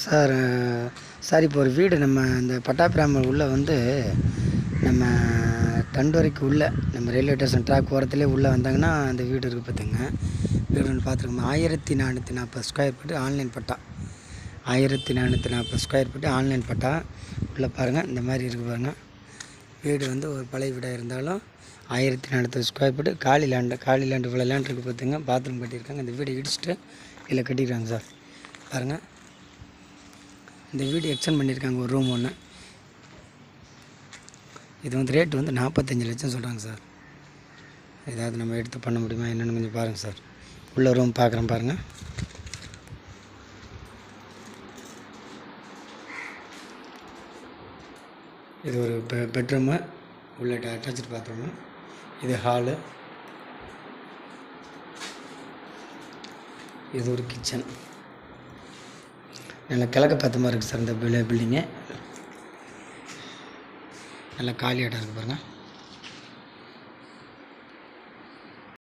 Sir sir இப்போ ஒரு வீடு நம்ம இந்த பட்டாபிராமர் உள்ளே வந்து நம்ம தண்டுவரைக்கு உள்ளே நம்ம ரயில்வே ஸ்டேஷன் ட்ராக் ஓரத்துலேயே உள்ளே வந்தாங்கன்னா அந்த வீடு இருக்குது பார்த்துங்க வீடு ஒன்று பார்த்துருக்கோம் ஆயிரத்தி நானூற்றி நாற்பது ஸ்கொயர் ஃபீட்டு ஆன்லைன் பட்டா. ஆயிரத்தி நானூற்றி நாற்பது ஸ்கொயர் ஃபீட்டு ஆன்லைன் பட்டா. உள்ளே பாருங்கள் இந்த மாதிரி இருக்குது பாருங்கள் வீடு வந்து ஒரு பழைய வீடாக இருந்தாலும் ஆயிரத்தி நானூற்றி ஸ்கொயர் ஃபீட்டு காலி லேண்டு காலி லேண்டு இவ்வளோ லேண்ட் இருக்குது பார்த்துங்க பாத்ரூம் கட்டியிருக்காங்க. இந்த வீடு இடிச்சிட்டு இதில் கட்டியிருக்காங்க சார். பாருங்கள் இந்த வீடு எக்ஸ்டெண்ட் பண்ணியிருக்காங்க ஒரு ரூம் ஒன்று இது வந்து ரேட் வந்து நாற்பத்தஞ்சு லட்சம் சொல்கிறாங்க சார். ஏதாவது நம்ம எடுத்து பண்ண முடியுமா என்னென்னு கொஞ்சம் பாருங்கள் சார். உள்ள ரூம் பார்க்குறேன் பாருங்கள் இது ஒரு பெ பெட்ரூமு உள்ள அட்டாச்சு பாத்ரூமு இது ஹாலு இது ஒரு கிச்சன் நல்ல கிழக்கு பத்தமாக இருக்குது சார் இந்த பில்டிங்கு. நல்லா காலி இடம் இருக்குது பாருங்கள்